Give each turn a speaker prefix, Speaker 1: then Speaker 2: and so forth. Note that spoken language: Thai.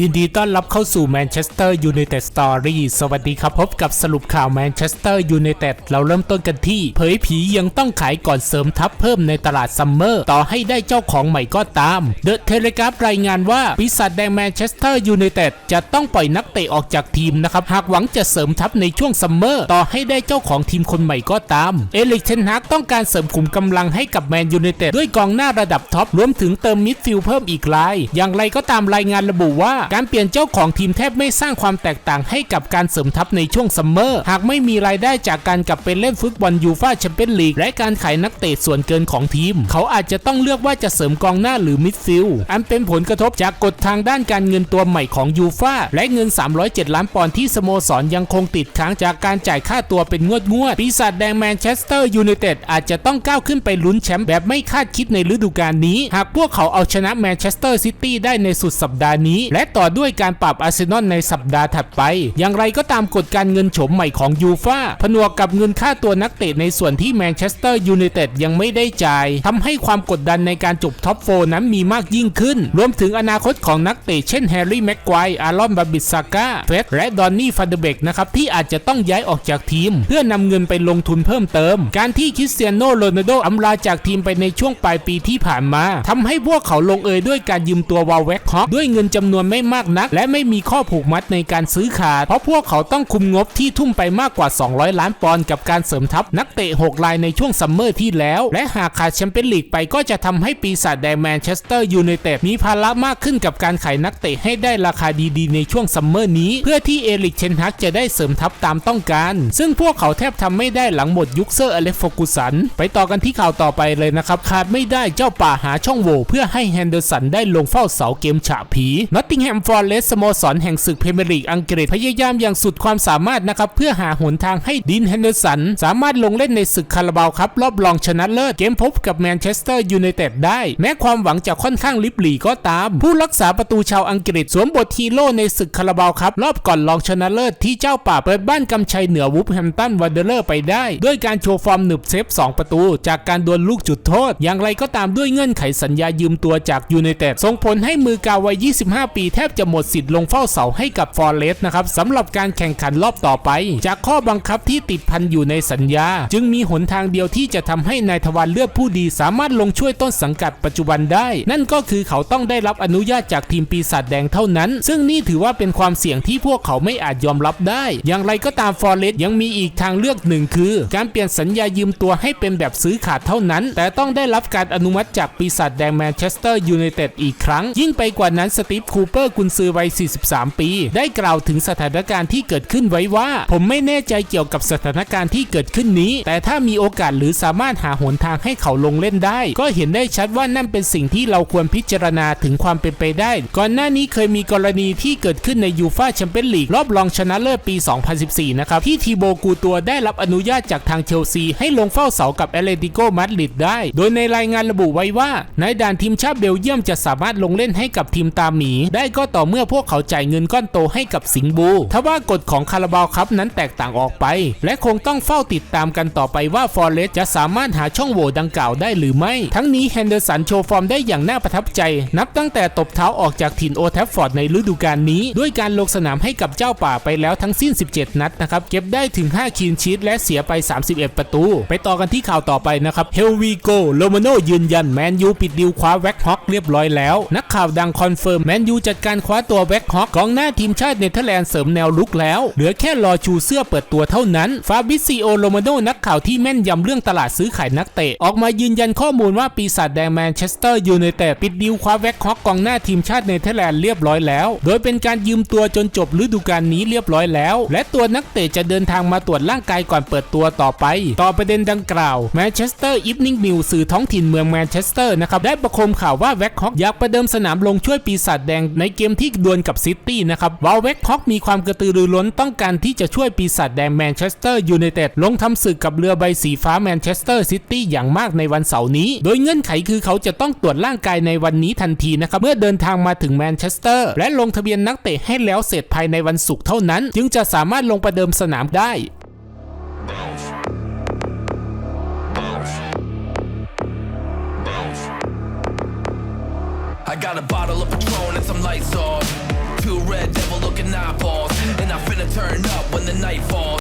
Speaker 1: ยินดีต้อนรับเข้าสู่แมนเชสเตอร์ยูไนเต็ดสตอรี่สวัสดีครับพบกับสรุปข่าวแมนเชสเตอร์ยูไนเต็ดเราเริ่มต้นกันที่ เผยผียังต้องขายก่อนเสริมทัพเพิ่มในตลาดซัมเมอร์ ต่อให้ได้เจ้าของใหม่ก็ตามเดอะเทเลกราฟรายงานว่าปีศาจแดงแมนเชสเตอร์ยูไนเต็ดจะต้องปล่อยนักเตะออกจากทีมนะครับ หากหวังจะเสริมทัพในช่วงซัมเมอร์ ต่อให้ได้เจ้าของทีมคนใหม่ก็ตาม เอลิกเทนฮากต้องการเสริมขุมกำลังให้กับแมนยูไนเต็ดด้วยกองหน้าระดับท็อปรวมถึงเติมมิดฟิลด์เพิ่มอีกราย อย่างไรก็ตามรายงานระบุว่าการเปลี่ยนเจ้าของทีมแทบไม่สร้างความแตกต่างให้กับการเสริมทัพในช่วงซัมเมอร์หากไม่มีรายได้จากการกลับไปเล่นฟุตบอลยูฟาแชมเปี้ยนลีกและการขายนักเตะส่วนเกินของทีม เขาอาจจะต้องเลือกว่าจะเสริมกองหน้าหรือมิดฟิลด์อันเป็นผลกระทบจากกฎทางด้านการเงินตัวใหม่ของยูฟาและเงิน 307 ล้านปอนด์ที่สโมสรยังคงติดค้างจากการจ่ายค่าตัวเป็นงวดงวดปีศาจแดงแมนเชสเตอร์ยูไนเต็ดอาจจะต้องก้าวขึ้นไปลุ้นแชมป์แบบไม่คาดคิดในฤดูกาลนี้ หากพวกเขาเอาชนะแมนเชสเตอร์ซิตี้ได้ในสุดสัปดาห์นี้ และต่อด้วยการปรับอาร์เซนอลในสัปดาห์ถัดไป อย่างไรก็ตามกฎการเงินโฉมใหม่ของยูฟาผนวกกับเงินค่าตัวนักเตะในส่วนที่แมนเชสเตอร์ยูไนเต็ดยังไม่ได้จ่ายทำให้ความกดดันในการจบท็อปโฟนั้นมีมากยิ่งขึ้น รวมถึงอนาคตของนักเตะเช่นแฮร์รี่แม็กควายอารอนบาบิสซาก้าเฟสและดอนนี่ฟันเดเบกนะครับที่อาจจะต้องย้ายออกจากทีม เพื่อนำเงินไปลงทุนเพิ่มเติม การที่คริสเตียโนโรนัลโดอำลาจากทีมไปในช่วงปลายปีที่ผ่านมาทำให้พวกเขาลงเอยด้วยการยืมตัววาลเวกฮอกด้วยเงินจำนวนไม่ไม่มากนัก และไม่มีข้อผูกมัดในการซื้อขาด เพราะพวกเขาต้องคุมงบที่ทุ่มไปมากกว่า 200 ล้านปอนด์กับการเสริมทัพนักเตะ 6 รายในช่วงซัมเมอร์ที่แล้ว และหากขาดแชมเปี้ยนลีกไปก็จะทำให้ปีศาจแดงแมนเชสเตอร์ยูไนเต็ดมีภาระมากขึ้นกับการขายนักเตะให้ได้ราคาดีๆ ในช่วงซัมเมอร์นี้ เพื่อที่เอริกเชนฮักจะได้เสริมทัพตามต้องการ ซึ่งพวกเขาแทบทำไม่ได้หลังหมดยุคเซอร์อเล็กโฟกุสัน ไปต่อกันที่ข่าวต่อไปเลยนะครับขาดไม่ได้เจ้าป่าหาช่องโหว่เพื่อให้แฮนเดอร์สันได้ลงเฝ้าเสาเกมฉะผีนอตติงแฮแฮมฟอร์เรสสโมสรแห่งศึกพรีเมียร์ลีกอังกฤษพยายามอย่างสุดความสามารถนะครับ เพื่อหาหนทางให้ดินแฮนเดอร์สัน สามารถลงเล่นในศึกคาราบาวครับ รอบรองชนะเลิศเกมพบกับแมนเชสเตอร์ยูไนเต็ดได้ แม้ความหวังจะค่อนข้างลิบหลีก็ตาม ผู้รักษาประตูชาวอังกฤษสวมบทฮีโร่ในศึกคาราบาวครับ รอบก่อนรองชนะเลิศที่เจ้าป่าเปิดบ้านกำชัยเหนือวูฟแฮมตันวันเดเลอร์ไปได้ ด้วยการโชว์ฟอร์มหนึบเซฟ 2 ประตู จากการดวลลูกจุดโทษ อย่างไรก็ตามด้วยเงื่อนไขสัญญายืมตัวจากยูไนเต็ดส่งผลให้มือกาววัย 25 ปีแทบจะหมดสิทธิ์ลงเฝ้าเสาให้กับฟอร์เรสนะครับสำหรับการแข่งขันรอบต่อไป จากข้อบังคับที่ติดพันอยู่ในสัญญา จึงมีหนทางเดียวที่จะทำให้นายทวารเลือดผู้ดีสามารถลงช่วยต้นสังกัดปัจจุบันได้ นั่นก็คือเขาต้องได้รับอนุญาตจากทีมปีศาจแดงเท่านั้น ซึ่งนี่ถือว่าเป็นความเสี่ยงที่พวกเขาไม่อาจยอมรับได้ อย่างไรก็ตามฟอร์เรสยังมีอีกทางเลือกหนึ่งคือ การเปลี่ยนสัญญายืมตัวให้เป็นแบบซื้อขาดเท่านั้น แต่ต้องได้รับการอนุมัติจากปีศาจแดงแมนเชสเตอร์ยูไนเต็ดอีกครั้ง ยิ่งไปกว่านั้นสตีฟคูเปอร์กุนซือวัย 43 ปี ได้กล่าวถึงสถานการณ์ที่เกิดขึ้นไว้ว่า ผมไม่แน่ใจเกี่ยวกับสถานการณ์ที่เกิดขึ้นนี้ แต่ถ้ามีโอกาสหรือสามารถหาหนทางให้เขาลงเล่นได้ ก็เห็นได้ชัดว่านั่นเป็นสิ่งที่เราควรพิจารณาถึงความเป็นไปได้ ก่อนหน้านี้เคยมีกรณีที่เกิดขึ้นในยูฟาแชมเปี้ยนลีกรอบรองชนะเลิศปี 2014 นะครับ ที่ทีโบกูตัวได้รับอนุญาตจากทางเชลซี ให้ลงเฝ้าเสากับเอเลติโกมาดริดได้ โดยในรายงานระบุไว้ว่าในด่านทีมชาติเบลเยียมจะสามารถลงเล่นให้กับทีมตามหมีได้ก็ต่อเมื่อพวกเขาจ่ายเงินก้อนโตให้กับสิงห์บูทว่ากฎของคาราบาวครับนั้นแตกต่างออกไป และคงต้องเฝ้าติดตามกันต่อไปว่าฟอร์เรสจะสามารถหาช่องโหว่ดังกล่าวได้หรือไม่ ทั้งนี้แฮนเดอร์สันโชว์ฟอร์มได้อย่างน่าประทับใจ นับตั้งแต่ตบเท้าออกจากถิ่นโอแทฟฟอร์ดในฤดูกาลนี้ ด้วยการลงสนามให้กับเจ้าป่าไปแล้วทั้งสิ้น 17 นัดนะครับ เก็บได้ถึง 5 คีนชีตและเสียไป 31 ประตู ไปต่อกันที่ข่าวต่อไปนะครับเฮลวีโกโลมาโนยืนยันแมนยูปิดดิวคว้าแว็กฮอกเรียบร้อยแล้ว นักข่าวดังคอนเฟิร์มแมนยูจัดการคว้าตัวแว็กฮอกกองหน้าทีมชาติเนเธอร์แลนด์เสริมแนวลุกแล้ว เหลือแค่รอชูเสื้อเปิดตัวเท่านั้น ฟาบิซิโอโลมาโนนักข่าวที่แม่นยำเรื่องตลาดซื้อขายนักเตะ ออกมายืนยันข้อมูลว่าปีศาจแดงแมนเชสเตอร์ยูไนเต็ดปิดดิวคว้าแว็กฮอกกองหน้าทีมชาติเนเธอร์แลนด์เรียบร้อยแล้ว โดยเป็นการยืมตัวจนจบฤดูกาลนี้เรียบร้อยแล้ว และตัวนักเตะจะเดินทางมาตรวจร่างกายก่อนเปิดตัวต่อไป ต่อประเด็นดังกล่าวแมนเชสเตอร์อีฟนิงนิวสื่อท้องถิ่นเมืองแมนเชสเตอร์นะครับได้ประโคมข่าวว่าแว็กฮอกอยากประเดิมสนามลงช่วยปีศาจแดงในเกมที่ดวลกับซิตี้นะครับวาลแว็กฮอกมีความกระตือรือร้นต้องการที่จะช่วยปีศาจแดงแมนเชสเตอร์ยูไนเต็ดลงทำศึกกับเรือใบสีฟ้าแมนเชสเตอร์ซิตี้อย่างมากในวันเสาร์นี้ โดยเงื่อนไขคือเขาจะต้องตรวจร่างกายในวันนี้ทันทีนะครับ เมื่อเดินทางมาถึงแมนเชสเตอร์และลงทะเบียนนักเตะให้แล้วเสร็จภายในวันศุกร์เท่านั้น จึงจะสามารถลงประเดิมสนามได้
Speaker 2: I got a bottle of Patron and some lights off. Two red devil looking eyeballs. And I finna turn up when the night falls.